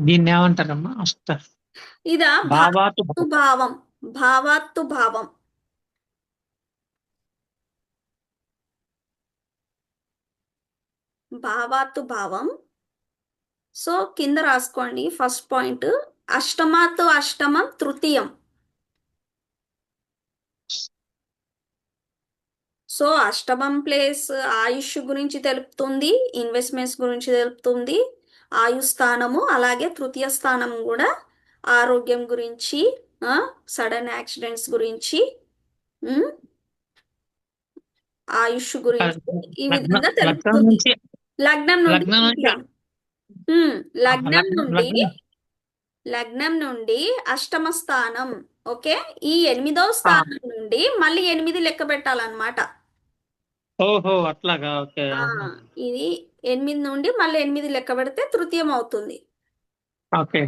దీన్ని ఏమంటారమ్మా? అష్ట. ఇదా భావాతు భావాత్తు భావం. భావాత్తు భావం. భావాత్తు భావం. సో కింద రాసుకోండి. First point. అష్టమాత్తు అష్టమం తృతీయం. సో అష్టమం ప్లేస్ ఆయుష్ గురించి తెలుపుతుంది ఇన్వెస్ట్మెంట్స్ గురించి తెలుపుతుంది ఆయు స్థానము అలాగే తృతీయ స్థానం కూడా ఆరోగ్యం గురించి సడన్ యాక్సిడెంట్స్ గురించి ఆయుష్ గురించి ఈ లగ్న విధంగా లగ్నం తెలుపుతుంది. లగ్నం నుండి లగ్నం నుండి లగ్నం లగ్నం నుండి అష్టమ స్థానం ఓకే? ఈ ఎనిమిదవ స్థానం నుండి మళ్ళీ ఎనిమిది లెక్క పెట్టాలన్నమాట. ఓహో అట్లాగా? ఓకే. ఆ, ఇది ఎనిమిది నుండి మళ్ళీ ఎనిమిది లెక్క పెడితే తృతీయం అవుతుంది. ఓకే.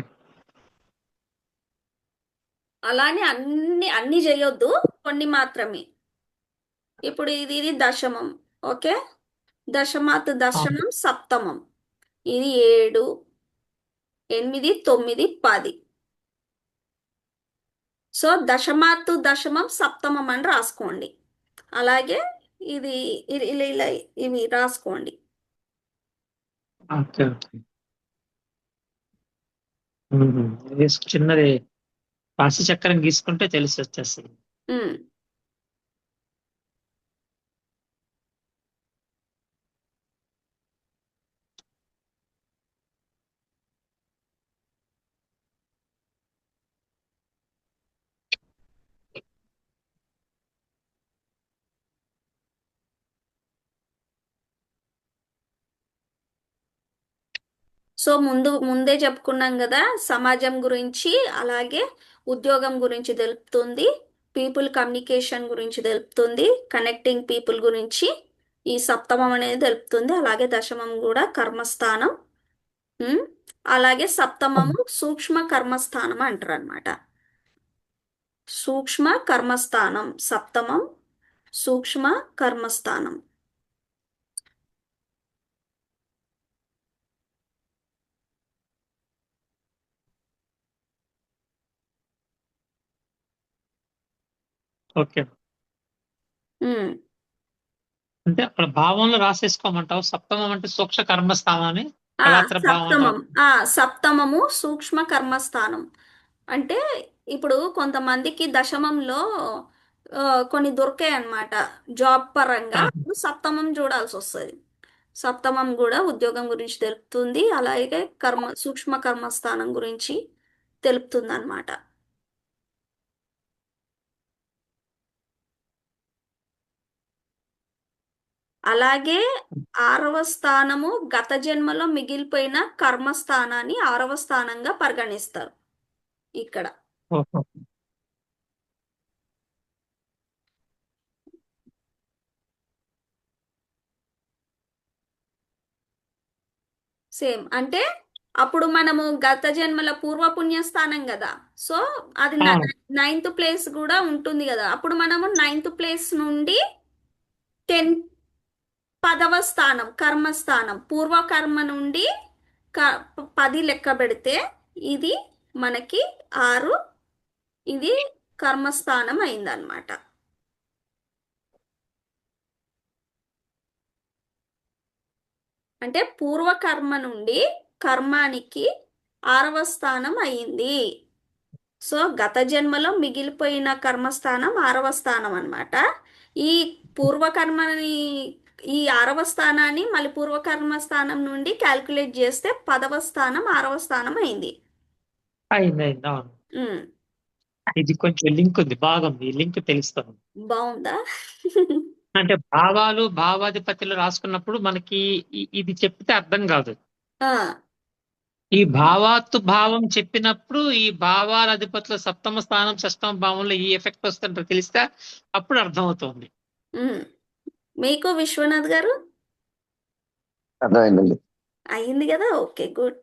అలానే అన్ని అన్ని చేయొద్దు కొన్ని మాత్రమే. ఇప్పుడు ఇది ఇది దశమం ఓకే? దశమాత్ దశమం సప్తమం. ఇది ఏడు ఎనిమిది తొమ్మిది పది. సో దశమాత్తు దశమం సప్తమం అని రాసుకోండి. అలాగే ఇది ఇలా ఇలా ఇవి రాసుకోండి. చిన్నది రాశి చక్రం గీసుకుంటే తెలిసి వచ్చేస్తుంది సో ముందు ముందే చెప్పుకున్నాం కదా సమాజం గురించి అలాగే ఉద్యోగం గురించి తెలుపుతుంది పీపుల్ కమ్యూనికేషన్ గురించి తెలుపుతుంది కనెక్టింగ్ పీపుల్ గురించి ఈ సప్తమం అనేది తెలుపుతుంది అలాగే దశమం కూడా కర్మస్థానం అలాగే సప్తమము సూక్ష్మ కర్మస్థానం అంటారు అనమాట సూక్ష్మ కర్మస్థానం సప్తమం సూక్ష్మ కర్మస్థానం. ఓకే. అంటే అక్కడ భావంలో రాసేసుకోమంటావు? సప్తమం అంటే సూక్ష్మ కర్మస్థానం అని ఆ కళాత్ర భావం సప్తమం. ఆ సప్తమము సూక్ష్మ కర్మస్థానం. అంటే ఇప్పుడు కొంతమందికి దశమంలో కొన్ని దొరికాయి అన్నమాట జాబ్ పరంగా ఆహా. సప్తమం చూడాల్సి వస్తుంది సప్తమం కూడా ఉద్యోగం గురించి తెలుపుతుంది. అలాగే కర్మ సూక్ష్మ కర్మస్థానం గురించి తెలుపుతుంది అలాగే ఆరవ స్థానము గత జన్మలో మిగిలిపోయిన కర్మస్థానాన్ని ఆరవ స్థానంగా పరిగణిస్తారు. ఇక్కడ. సేమ్. అంటే అప్పుడు మనము గత జన్మల పూర్వపుణ్య స్థానం కదా. సో అది. నైన్త్ ప్లేస్ కూడా ఉంటుంది కదా. అప్పుడు మనము నైన్త్ ప్లేస్ నుండి టెన్ పదవ స్థానం కర్మస్థానం. పూర్వకర్మ నుండి క- పది లెక్క పెడితే ఇది మనకి ఆరు ఇది కర్మస్థానం అయిందనమాట అంటే పూర్వకర్మ నుండి కర్మానికి ఆరవ స్థానం అయింది. సో గత జన్మలో మిగిలిపోయిన కర్మస్థానం ఆరవ స్థానం అన్నమాట. ఈ పూర్వకర్మని ఈ ఆరవ స్థానాన్ని మళ్ళీ పూర్వకర్మ స్థానం నుండి క్యాల్కులేట్ చేస్తే పదవ స్థానం ఆరవ స్థానం అయింది. అవును ఇది కొంచెం లింక్ ఉంది బాగుంది ఈ లింక్ తెలుస్తుంది. బాగుందా? అంటే భావాలు భావాధిపతులు రాసుకున్నప్పుడు మనకి ఇది చెప్తే అర్థం కాదు. ఈ భావాత్తు భావం చెప్పినప్పుడు ఈ భావాల అధిపతుల సప్తమ స్థానం షష్టమ భావంలో ఈ ఎఫెక్ట్ వస్తుంటే తెలిస్తే అప్పుడు అర్థమవుతుంది. మీకు విశ్వనాథ్ గారు? అర్థమైందండి. అయింది కదా? Okay good.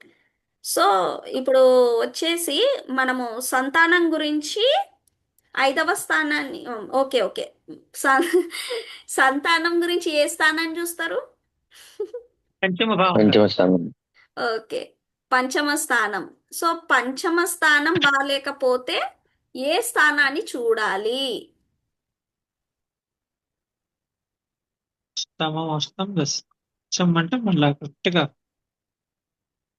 సో ఇప్పుడు వచ్చేసి మనము సంతానం గురించి ఐదవ స్థానాన్ని ఓకే ఓకే. స- సంతానం గురించి ఏ స్థానాన్ని చూస్తారు? పంచమ భావం. పంచమ స్థానం. ఓకే పంచమ స్థానం. సో పంచమ స్థానం బాగాలేకపోతే ఏ స్థానాన్ని చూడాలి? అష్టమం అష్టం దశ. అష్టం అంటే మళ్ళా కరెక్ట్గా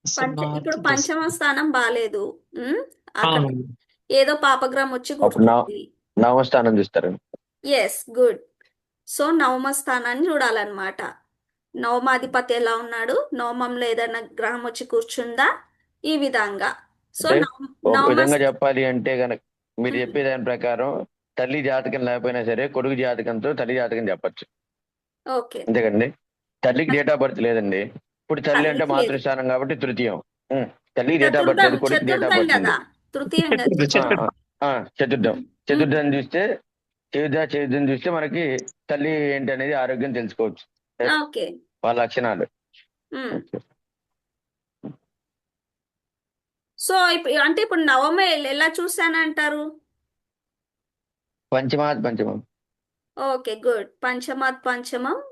పంచ ఇప్పుడు పంచమ స్థానం బాగాలేదు ఉమ్, అక్కడ ఏదో పాపగ్రహం వచ్చి అప్పుడు నా- కూర్చుంది. నవస్థానం చూస్తారు? ఎస్ గుడ్ సో నవమ స్థానాన్ని చూడాలన్నమాట. నవమాధిపతి ఎలా ఉన్నాడు? నవమంలో ఏదైనా గ్రహం వచ్చి కూర్చుందా? ఈ విధంగా. సో అంటే నవ- ఒక నవమ విధంగా స్థ- చెప్పాలి అంటే గనక మీరు మ్మ్. చెప్పే దాని ప్రకారం తల్లి జాతకం లేకపోయినా సరే కొడుకు జాతకంతో తల్లి జాతకం చెప్పచ్చు. అంతేకండి తల్లికి డేట్ ఆఫ్ బర్త్ లేదండి. ఇప్పుడు తల్లి అంటే. మాతృస్థానం కాబట్టి తృతీయం. ఉమ్. తల్లికి డేట్ ఆఫ్ బర్త్ చతుర్థం లేదు కొడుకు డేట్ ఆఫ్ బర్త్ చతుర్థం, చతుర్థం. ఆ, చతుర్థం. చతుర్థం చూస్తే చూస్తే మనకి తల్లి ఏంటి అనేది ఆరోగ్యం తెలుసుకోవచ్చు. ఓకే. వాళ్ళ లక్షణాలు. సో ఇప్పుడు అంటే ఇప్పుడు నవమ ఎలా చూసానంటారు పంచమాత్ పంచమం. Okay good. పంచమాత్ పంచమం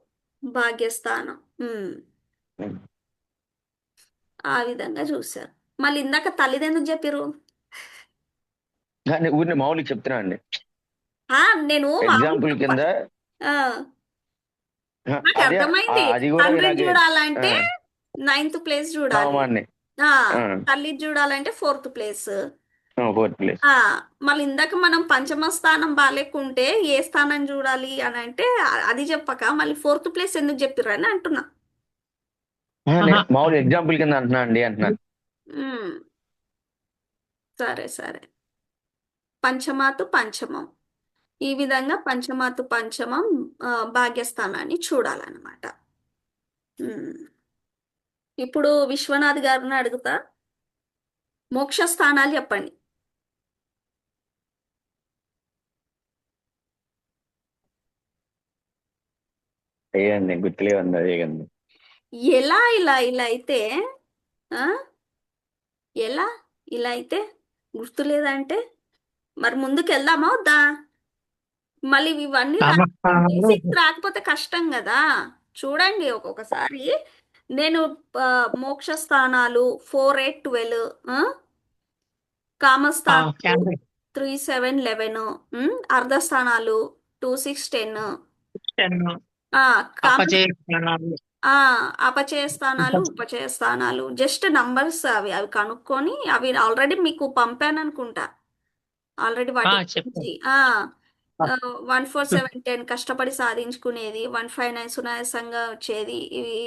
భాగ్యస్థానం. ఆ విధంగా చూశారు. మళ్ళీ ఇందాక తల్లిది ఎందుకు చెప్పారు ఊరిని మామూలుగా చెప్తున్నా అండి. ఆ, నేను ఎగ్జాంపుల్ కింద అర్థమైంది. ఇలాగే చూడాలంటే నైన్త్ ప్లేస్ చూడాలి. తల్లి చూడాలంటే ఫోర్త్ ప్లేస్. ప్లేస్ ఆ మళ్ళీ ఇందాక మనం పంచమ స్థానం బాగాలేకుంటే ఏ స్థానం చూడాలి అని అంటే అది చెప్పక మళ్ళీ ఫోర్త్ ప్లేస్ ఎందుకు చెప్పిర్రు అని అంటున్నా. మామూలు ఎగ్జాంపుల్ కింద అంటున్నా అండి అంటున్నాను ఉమ్. సరే సరే. పంచమాతు పంచమం. ఈ విధంగా పంచమాతు పంచమం ఆ, భాగ్యస్థానాన్ని చూడాలన్నమాట. ఉమ్. ఇప్పుడు విశ్వనాథ్ గారిని అడుగుతా. మోక్ష స్థానాలు చెప్పండి. అయ్యండి గుర్తులేదండి అదే కండి ఎలా ఇలా ఇలా అయితే ఆ? ఎలా ఇలా అయితే గుర్తులేదంటే మరి ముందుకు వెళ్దామా వద్దా? మళ్ళీ ఇవన్నీ రాకపోతే కష్టం కదా. చూడండి ఒక్కొక్కసారి. నేను మోక్ష స్థానాలు ఫోర్ ఎయిట్ ట్వెల్వ్ కామస్థానాలు క్యాండిల్ త్రీ సెవెన్ లెవెన్ అర్ధస్థానాలు టూ సిక్స్ టెన్. టెన్ కామ అపజయ స్థానాలు. ఆ అపచయ స్థానాలు ఉపచయ స్థానాలు. జస్ట్ నంబర్స్ అవి అవి కనుక్కొని అవి ఆల్రెడీ మీకు పంపాను అనుకుంటా. ఆల్రెడీ వాటి ఆ. గురించి వన్ ఫోర్ సెవెన్ టెన్ కష్టపడి సాధించుకునేది వన్ ఫైవ్ నైన్ సునాయాసంగా వచ్చేది ఇవి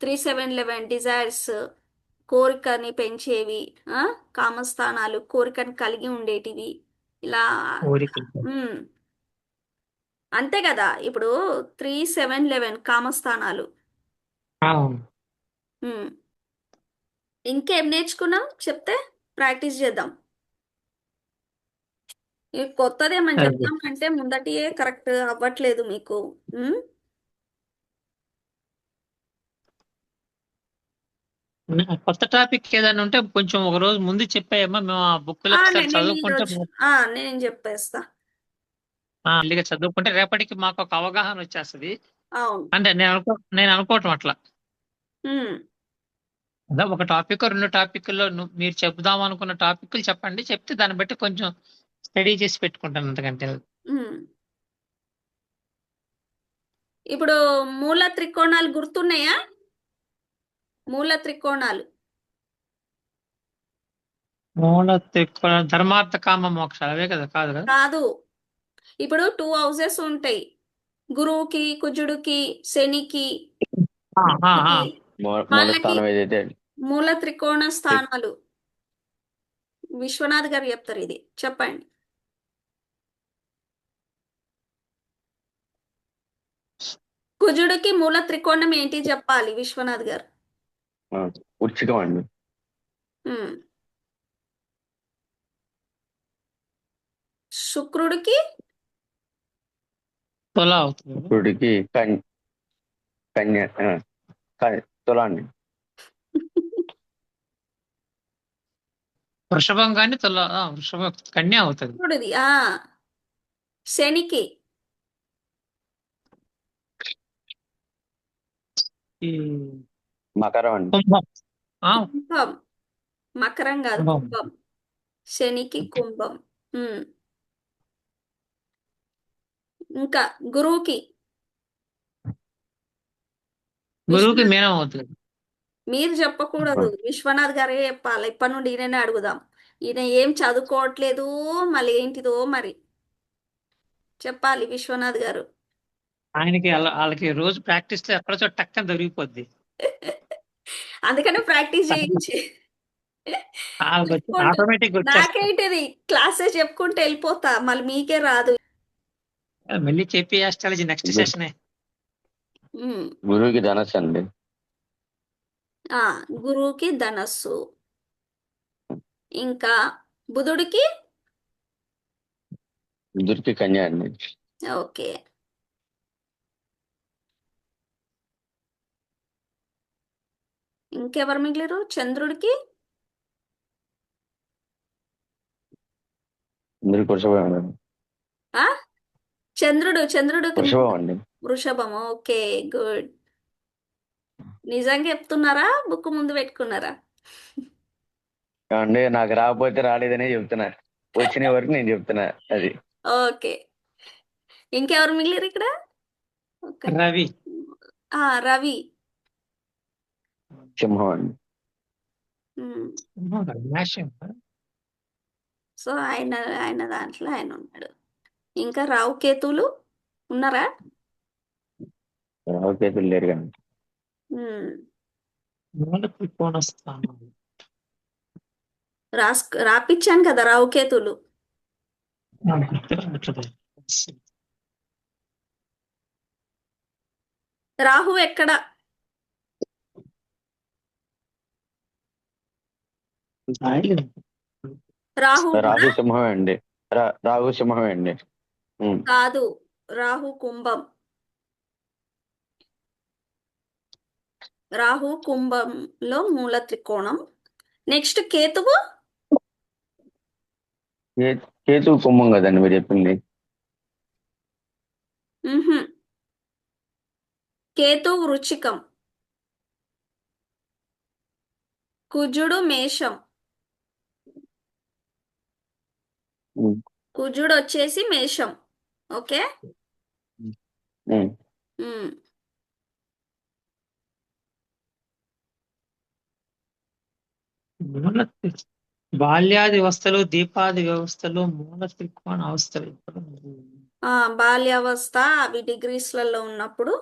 త్రీ సెవెన్ లెవెన్ డిజైర్స్ కోరికని పెంచేవి ఆ కామస్థానాలు కోరికని కలిగి ఉండేటివి. ఇలా. అంతే కదా. ఇప్పుడు త్రీ సెవెన్ లెవెన్ కామస్థానాలు. ఉమ్. ఇంకేం నేర్చుకున్నాం చెప్తే ప్రాక్టీస్ చేద్దాం. కొత్తదేమని అదే. చెప్తాం అంటే ముందటియే కరెక్ట్ అవ్వట్లేదు మీకు. ఉమ్? కొత్త టాపిక్ ఏదైనా ఉంటే కొంచెం ఒక రోజు ముందు చెప్పాయమ్మా. మేము ఆ బుక్లో ఆ, ఒకసారి నేను చదువుకుంటే ఆ, నేను చెప్పేస్తా. మళ్ళీగా చదువుకుంటే రేపటికి మాకు ఒక అవగాహన వచ్చేస్తది. అంటే నేను అనుకో నేను అనుకోవటం అట్లా. ఒక టాపిక్ రెండు టాపిక్లో మీరు చెప్దాం అనుకున్న టాపిక్లు చెప్పండి. చెప్తే దాన్ని బట్టి కొంచెం స్టడీ చేసి పెట్టుకుంటాను అంతకంటే. ఇప్పుడు మూల త్రికోణాలు గుర్తున్నాయా? మూల త్రికోణాలు. మూల త్రికోణ ధర్మార్థ కామ మోక్షాలు. అవే కాదు కదా కాదు. ఇప్పుడు టూ హౌసెస్ ఉంటాయి. గురువుకి కుజుడికి శనికి. ఆ, ఆ, ఆ. మూల త్రికోణ స్థానాలు. విశ్వనాథ్ గారు చెప్తారు ఇది. చెప్పండి. కుజుడికి మూల త్రికోణం ఏంటి చెప్పాలి విశ్వనాథ్ గారు? అండి. శుక్రుడికి తుల అవుతుంది శుక్రుడికి కన్య కన్య తుల అండి వృషభం కానీ తుల ఆ, వృషభ కన్య అవుతుంది. ఆ శనికి. ఈ మకరం అండి. కుంభం. ఆ, కుంభం. మకరం కాదు కుంభం. కుంభం. శనికి కుంభం. ఉమ్. ఇంకా గురువుకి గురువుకి మీనం అవుతుంది. మీరు చెప్పకూడదు. విశ్వనాథ్ గారే చెప్పాలి. ఇప్పటి నుండి ఈయననే అడుగుదాం. ఈయన ఏం చదువుకోవట్లేదు మళ్ళీ ఏంటిదో మరి. చెప్పాలి విశ్వనాథ్ గారు. ఆయనకి వాళ్ళకి రోజు ప్రాక్టీస్లో ఎక్కడ చోట టక్కన దొరికిపోద్ది. అందుకనే ప్రాక్టీస్ చేయించి. నాకేంటిది? క్లాసెస్ చెప్పుకుంటూ వెళ్ళిపోతా. మళ్ళీ మీకే రాదు. మళ్ళీ చెప్పి ఆస్ట్రాలజీ నెక్స్ట్. సెషనే. గురువుకి ధనస్సు అండి. ఆ గురువుకి ధనస్సు. ఇంకా బుధుడికి? బుధుడికి కన్యా అండి. ఓకే. ఇంకెవరు మిగిలిరు? చంద్రుడికి? బుధుడికి వృషభం అండి చంద్రుడు చంద్రుడికి వృషభం అండి వృషభం ఓకే గుడ్. నిజంగా చెప్తున్నారా? బుక్ ముందు పెట్టుకున్నారా? అంటే నాకు రాకపోతే రాలేదనే చెప్తున్నా. వచ్చిన వరకు నేను చెప్తున్నా అది. ఓకే. ఇంకెవరు మిగిలిరు ఇక్కడ? రవి. ఆ రవి. సింహం అండి సో ఆయన ఆయన దాంట్లో ఆయన ఉన్నాడు. ఇంకా రావు కేతువులు ఉన్నారా? రావుకేతులు లేరు కానీ. రాస్ రాపిచ్చాను కదా రావు గుర్తురావట్లేదు. రాహు ఎక్కడ. రాహు రాహు సింహమే అండి. రా- రాహు సింహమే అండి. కాదు రాహు కుంభం. రాహు కుంభంలో మూల త్రికోణం. నెక్స్ట్ కేతువు? కేతువు కుంభం కదండి మీరు చెప్పింది. మ్హూ. కేతువు వృచ్చికం. కుజుడు మేషం. కుజుడు వచ్చేసి మేషం. ఓకే. మూల త్రి- బాల్యాది వ్యవస్థలు దీపాది వ్యవస్థలు మూల త్రికోణ అవస్థలు బాల్యావస్థ అవి డిగ్రీస్లలో ఉన్నప్పుడు?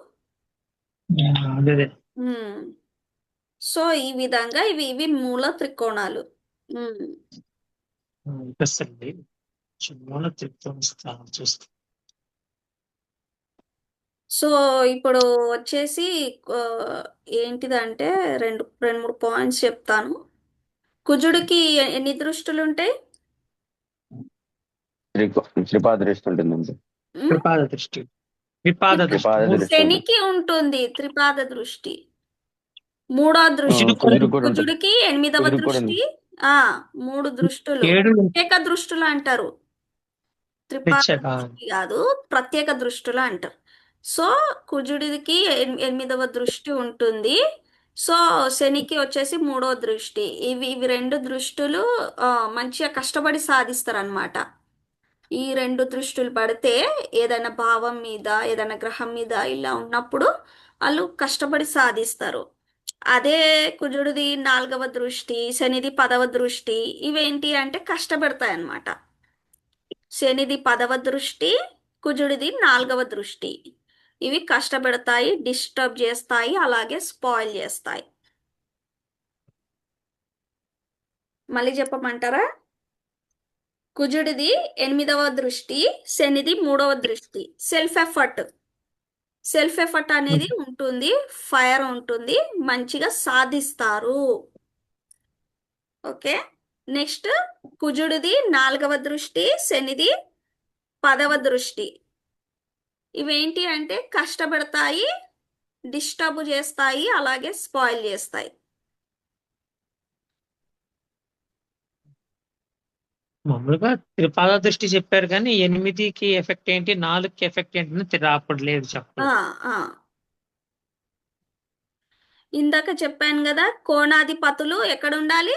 అదే అదే. మ్. సో ఈ విధంగా ఇవి ఇవి మూల త్రికోణాలు మూల త్రికోణ స్థానం చూస్తే. సో ఇప్పుడు వచ్చేసి ఏంటిదంటే రెండు రెండు మూడు పాయింట్స్ చెప్తాను. కుజుడికి ఎన్ని దృష్టులు ఉంటాయి త్రిపాద దృష్టి ఉంటుందండి? త్రిపాద దృష్టి. త్రిపాద దృష్టి. త్రిపాద. శనికి ఉంటుంది త్రిపాద దృష్టి. మూడో దృష్టి. కుజుడు కుజుడు కూడా ఉంటుంది. కుజుడికి ఎనిమిదవ కుజుడు కూడా దృష్టి. ఆ మూడు దృష్టులు. ఏడు ప్రత్యేక దృష్టులు అంటారు. త్రిపాద. దృష్టి కాదు ప్రత్యేక దృష్టులు అంటారు. సో కుజుడికి ఎనిమిదవ దృష్టి ఉంటుంది. సో శనికి వచ్చేసి మూడో దృష్టి. ఇవి ఇవి రెండు దృష్టులు మంచిగా కష్టపడి సాధిస్తారు అనమాట ఈ రెండు దృష్టులు పడితే ఏదైనా భావం మీద ఏదైనా గ్రహం మీద ఇలా ఉన్నప్పుడు వాళ్ళు కష్టపడి సాధిస్తారు. అదే కుజుడిది నాలుగవ దృష్టి శనిది పదవ దృష్టి ఇవేంటి అంటే కష్టపడతాయి అన్నమాట శనిది పదవ దృష్టి కుజుడిది నాలుగవ దృష్టి. ఇవి కష్టపెడతాయి డిస్టర్బ్ చేస్తాయి అలాగే స్పాయిల్ చేస్తాయి. మళ్ళీ చెప్పమంటారా? కుజుడిది ఎనిమిదవ దృష్టి శనిది మూడవ దృష్టి. Self effort. సెల్ఫ్ ఎఫర్ట్ అనేది ఉంటుంది ఫైర్ ఉంటుంది మంచిగా సాధిస్తారు. ఓకే. నెక్స్ట్ కుజుడిది నాలుగవ దృష్టి శనిది పదవ దృష్టి. ఇవేంటి అంటే కష్టపెడతాయి డిస్టర్బ్ చేస్తాయి అలాగే స్పాయిల్ చేస్తాయి. మామూలుగా త్రిపాద దృష్టి చెప్పారు కానీ ఎనిమిదికి ఎఫెక్ట్ ఏంటి నాలుగుకి ఎఫెక్ట్ ఏంటి అని తెర- అప్పుడు లేదు చెప్పలేదు ఆ, ఆ. ఇందాక చెప్పాను కదా కోణాధిపతులు ఎక్కడ ఉండాలి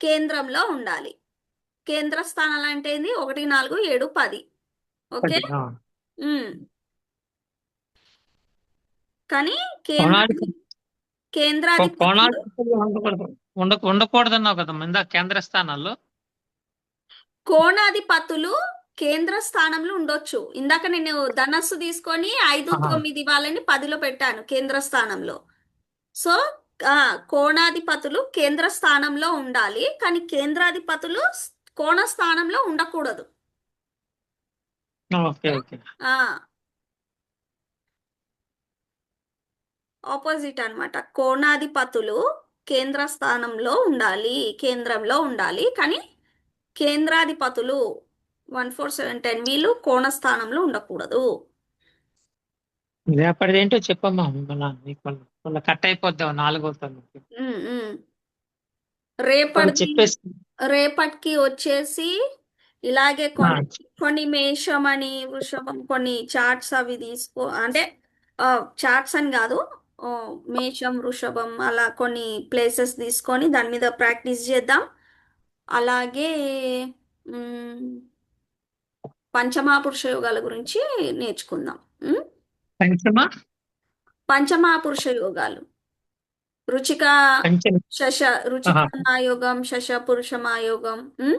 కేంద్రంలో ఉండాలి. కేంద్ర స్థానాలు అంటే ఏంది? ఒకటి నాలుగు ఏడు పది. ఓకే. కానీ కేంద్ర కోణాధిపతి కేంద్రాధిపతులు కోణాధిపతులు ఉండకూడదు ఉండ ఉండకూడదన్నావు కదా ఇందా కేంద్ర స్థానాల్లో? కోణాధిపతులు కేంద్ర స్థానంలో ఉండొచ్చు. ఇందాక నేను ధనస్సు తీసుకొని ఐదు. తొమ్మిది వాళ్ళని పదిలో పెట్టాను కేంద్ర స్థానంలో. సో ఆ, కోణాధిపతులు కేంద్ర స్థానంలో ఉండాలి కానీ కేంద్రాధిపతులు కోణ స్థానంలో ఉండకూడదు. Okay okay. ఆ. ఆపోజిట్ అన్నమాట. కోణాధిపతులు కేంద్ర స్థానంలో ఉండాలి కేంద్రంలో ఉండాలి. కానీ కేంద్రాధిపతులు వన్ ఫోర్ సెవెన్ టెన్ వీళ్ళు కోణ స్థానంలో ఉండకూడదు రేపటిది ఏంటో చెప్పమ్మా మళ్ళా కట్ అయిపోద్దాం నాలుగో తరగతి రేపటిది చెప్పేసి రేపటికి వచ్చేసి ఇలాగే కొన్ని కొన్ని మేషం అని వృషభం కొన్ని చార్ట్స్ అవి తీసుకో అంటే చార్ట్స్ అని కాదు మేషం వృషభం అలా కొన్ని ప్లేసెస్ తీసుకొని దాని మీద ప్రాక్టీస్ చేద్దాం. అలాగే మ్, పంచమహాపురుష యోగాల గురించి నేర్చుకుందాం? పంచమ? పంచమహాపురుష యోగాలు. రుచిక శశ రుచిక యోగం శశ పురుష యోగం మ్?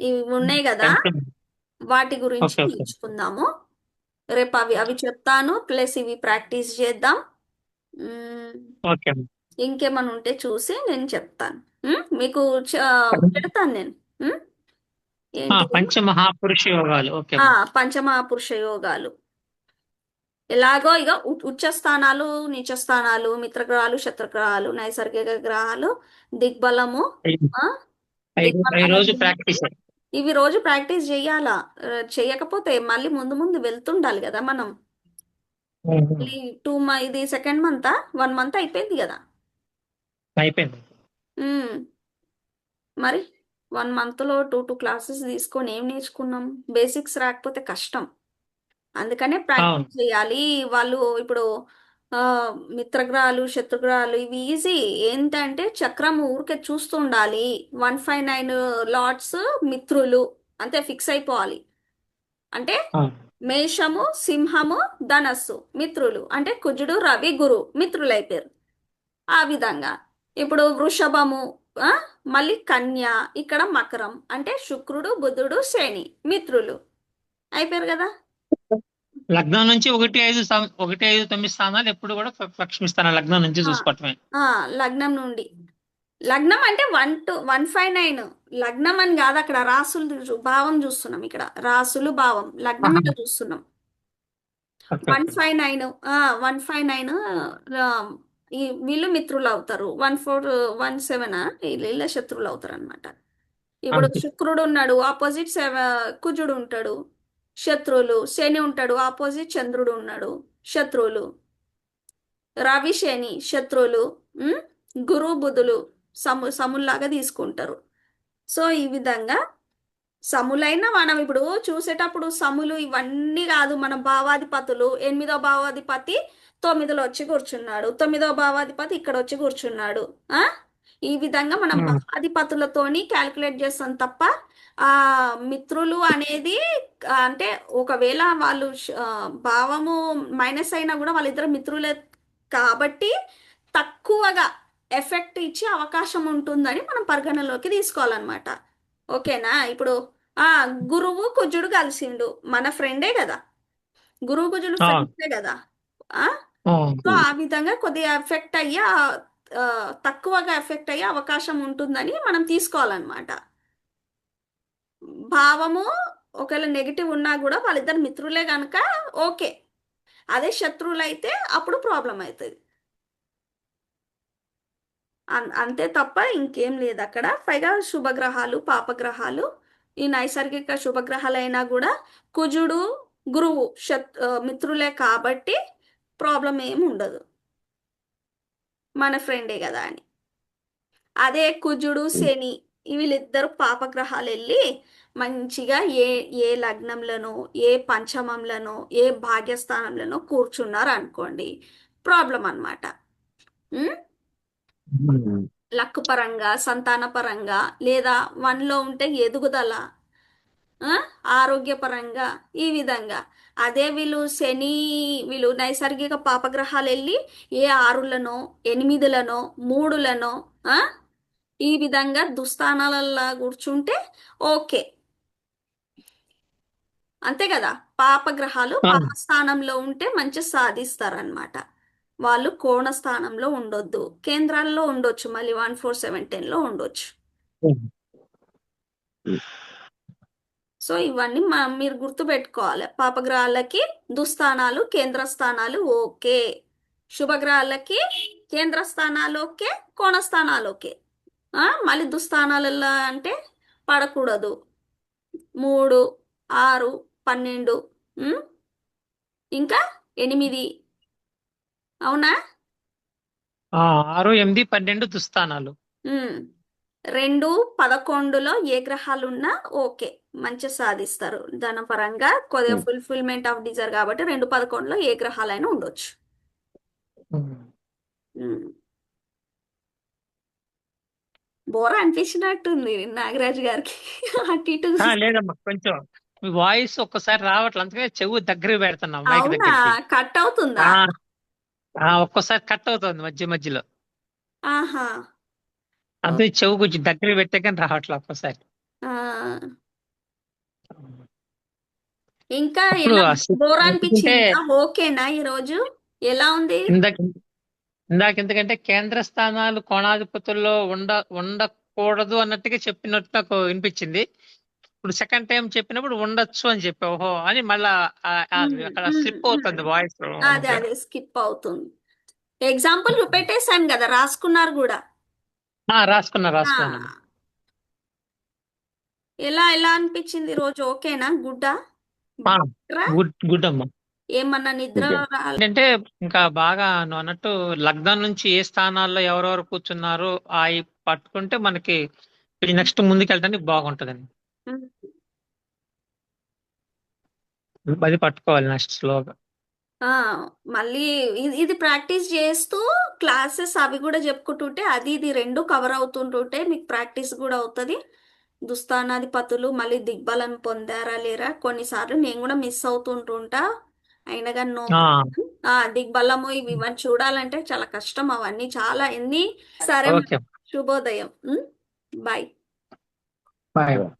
ఇవి- ఉన్నాయి కదా. వాటి గురించి. నేర్చుకుందాము. రేపు అవి అవి చెప్తాను ప్లస్ ఇవి ప్రాక్టీస్ చేద్దాం. ఇంకేమైనా ఉంటే చూసి నేను చెప్తాను. మీకు పెడతాను నేను. మ్? ఆ, ఏంటి పంచ మహాపురుష యోగాలు. పంచమహాపురుష యోగాలు. ఎలాగో ఇక ఉ- ఉచ్చ స్థానాలు నీచ స్థానాలు మిత్రగ్రహాలు శత్రుగ్రహాలు నైసర్గిక గ్రహాలు దిగ్బలము రోజు అనేది ప్రాక్టీస్ ఇవి రోజు ప్రాక్టీస్ చేయాలా? చేయకపోతే మళ్ళీ ముందు ముందు వెళ్తుండాలి కదా మనం. టూ ఇది సెకండ్ మంత్ వన్ మంత్ అయిపోయింది కదా. అయిపోయింది. మరి వన్ మంత్లో టూ టూ క్లాసెస్ తీసుకొని ఏం నేర్చుకున్నాం? బేసిక్స్ రాకపోతే కష్టం. అందుకనే ప్రాక్టీస్ చేయాలి. వాళ్ళు ఇప్పుడు మిత్రగ్రహాలు శత్రుగ్రహాలు ఇవి ఈజీ ఏంటంటే చక్రం ఊరికే చూస్తుండాలి వన్ ఫైవ్ నైన్ లాట్స్ మిత్రులు అంతే ఫిక్స్ అయిపోవాలి. అంటే మేషము సింహము ధనస్సు మిత్రులు. అంటే కుజుడు రవి గురు మిత్రులు అయిపోయారు. ఆ విధంగా. ఇప్పుడు వృషభము ఆ, మళ్ళీ కన్య ఇక్కడ మకరం. అంటే శుక్రుడు బుధుడు శని మిత్రులు. అయిపోయారు కదా? లగ్నం నుంచి ఒకటి ఐదు ఒకటి ఐదు తొమ్మిది స్థానాలు ఎప్పుడు కూడా లక్ష్మి స్థానం లగ్నం నుంచి. చూసుకోవటమే. లగ్నం నుండి. లగ్నం అంటే one two one five nine. లగ్నం అని కాదు అక్కడ రాసులు భావం చూస్తున్నాం ఇక్కడ. రాసులు భావం. లగ్నం. ఇక్కడ చూస్తున్నాం. One. Five nine one five nine వీళ్ళు మిత్రులు అవుతారు. వన్ ఫోర్ వన్ సెవెన్ వీళ్ళ శత్రువులు అవుతారు అనమాట ఇప్పుడు. శుక్రుడు ఉన్నాడు ఆపోజిట్ సెవ కుజుడు ఉంటాడు. శత్రువులు. శని ఉంటాడు ఆపోజిట్ చంద్రుడు ఉన్నాడు శత్రువులు. రవి శని శత్రువులు గురు బుధులు సము సముల్లాగా తీసుకుంటారు. సో ఈ విధంగా సములైన మనం ఇప్పుడు చూసేటప్పుడు సములు ఇవన్నీ కాదు. మన భావాధిపతులు ఎనిమిదో భావాధిపతి తొమ్మిదిలో వచ్చి కూర్చున్నాడు. తొమ్మిదో భావాధిపతి ఇక్కడ వచ్చి కూర్చున్నాడు. ఆ? ఈ విధంగా మనం Hmm. భావాధిపతులతోని క్యాలిక్యులేట్ చేస్తాం తప్ప ఆ మిత్రులు అనేది ఆ, అంటే ఒకవేళ వాళ్ళు ష- ఆ, భావము మైనస్ అయినా కూడా వాళ్ళిద్దరు మిత్రులే కాబట్టి తక్కువగా ఎఫెక్ట్ ఇచ్చే అవకాశం ఉంటుందని మనం పరిగణలోకి తీసుకోవాలన్నమాట. ఓకేనా? ఇప్పుడు ఆ గురువు కుజుడు కలిసిండు. మన ఫ్రెండే కదా. గురువు కుజుడు ఆ. ఫ్రెండ్సే కదా. ఆ? ఆ, సో ఆ విధంగా కొద్దిగా ఎఫెక్ట్ అయ్యే ఆ, తక్కువగా ఎఫెక్ట్ అయ్యే అవకాశం ఉంటుందని మనం తీసుకోవాలన్నమాట. భావము ఒకవేళ నెగిటివ్ ఉన్నా కూడా వాళ్ళిద్దరు మిత్రులే కనుక ఓకే. అదే శత్రువులు అయితే అప్పుడు ప్రాబ్లం అవుతుంది అంతే తప్ప ఇంకేం లేదు అక్కడ. పైగా శుభగ్రహాలు పాపగ్రహాలు ఈ నైసర్గిక శుభగ్రహాలైనా కూడా కుజుడు గురువు శత్ మిత్రులే కాబట్టి ప్రాబ్లం ఏమి ఉండదు. మన ఫ్రెండే కదా అని. అదే కుజుడు శని వీళ్ళిద్దరు పాపగ్రహాలు వెళ్ళి మంచిగా ఏ ఏ లగ్నంలోనో ఏ పంచమంలోనో ఏ భాగ్యస్థానంలోనో కూర్చున్నారు అనుకోండి ప్రాబ్లం అనమాట లక్ పరంగా సంతాన పరంగా లేదా వన్లో ఉంటే ఎదుగుదల ఆరోగ్యపరంగా ఈ విధంగా. అదే వీళ్ళు శని వీళ్ళు నైసర్గిక పాపగ్రహాలు వెళ్ళి ఏ ఆరులనో ఎనిమిదిలనో మూడులనో ఆ, ఈ విధంగా దుస్థానాలలో కూర్చుంటే ఓకే. అంతే కదా? పాపగ్రహాలు ఆ. పాప స్థానంలో ఉంటే మంచి సాధిస్తారనమాట వాళ్ళు కోణ స్థానంలో ఉండొద్దు. కేంద్రాల్లో ఉండొచ్చు. మళ్ళీ వన్ ఫోర్ సెవెన్ టెన్లో ఉండొచ్చు. సో ఇవన్నీ మా మీరు గుర్తుపెట్టుకోవాలి. పాపగ్రహాలకి దుస్థానాలు కేంద్ర స్థానాలు ఓకే. శుభగ్రహాలకి కేంద్ర స్థానాలు ఓకే కోణ స్థానాలు ఓకే మళ్ళీ దుస్థానాలలో అంటే పడకూడదు. మూడు ఆరు పన్నెండు ఇంకా ఎనిమిది. అవునా? ఆరు ఎనిమిది పన్నెండు దుస్థానాలు. రెండు పదకొండులో ఏ గ్రహాలు ఉన్నా ఓకే మంచి సాధిస్తారు. ధనపరంగా కొద్దిగా ఫుల్ఫిల్మెంట్ ఆఫ్ డిజైర్ కాబట్టి రెండు పదకొండులో ఏ గ్రహాలైనా ఉండొచ్చు. బోర్ అనిపించినట్టుంది నాగరాజు గారికి. అటు ఇటు ఆ, లేదమ్మా కొంచెం మీ వాయిస్ ఒక్కసారి రావట్లేదు అందుకనే చెవు దగ్గర పెడుతున్నాం మైక్ అవునా? దగ్గరికి. కట్ అవుతుందా? ఆ, ఒక్కోసారి కట్ అవుతుంది మధ్య మధ్యలో. ఆహా. అందుకే చెవు కొంచెం దగ్గర పెట్టే కానీ రావట్లేదు ఒక్కోసారి. ఆ. ఇంకా ఇప్పుడు ఎలా అసలు బోర్ అనిపించిందా ఓకేనా ఈరోజు? ఎలా ఉంది? ఇందాక ఇందాక ఎందుకంటే కేంద్ర స్థానాలు కోణాధిపతుల్లో ఉండ ఉండకూడదు అన్నట్టుగా చెప్పినట్టు నాకు వినిపించింది. ఇప్పుడు సెకండ్ టైం చెప్పినప్పుడు ఉండొచ్చు అని చెప్పి ఓహో అని మళ్ళా ఆ- ఆ ఉమ్, అక్కడ ఉమ్, స్లిప్ అవుతుంది ఉమ్. వాయిస్. అదే అదే స్కిప్ అవుతుంది. ఎగ్జాంపుల్ పెట్టేశాను కదా రాసుకున్నారు కూడా. రాసుకున్నా ఆ. రాసుకున్నాను ఎలా ఎలా అనిపించింది రోజు ఓకేనా? గుడ్డా? గుడ్ గుడ్ అమ్మా ఏమన్నా నిద్ర ఏంటంటే ఇంకా బాగా నువ్వు అన్నట్టు లగ్నం నుంచి ఏ స్థానాల్లో ఎవరెవరు కూర్చున్నారు అవి పట్టుకుంటే మనకి నెక్స్ట్ ముందుకు వెళ్ళడానికి బాగుంటుందండి. అది పట్టుకోవాలి నెక్స్ట్ స్లోగా. ఆ, మళ్ళీ ఇది ఇది ప్రాక్టీస్ చేస్తూ క్లాసెస్ అవి కూడా చెప్పుకుంటుంటే అది ఇది రెండు కవర్ అవుతుంటుంటే మీకు ప్రాక్టీస్ కూడా అవుతుంది. దుస్థానాధిపతులు మళ్ళీ దిగ్బలం పొందారా లేరా? కొన్నిసార్లు నేను కూడా మిస్ అవుతుంటుంటా. అయినా కానీ నో ఆ, ఆ దిగ్బలము ఇవి ఇవన్నీ చూడాలంటే చాలా కష్టం అవన్నీ చాలా. ఎన్ని సరే ఓకే. శుభోదయం. బాయ్. Bye Yeah.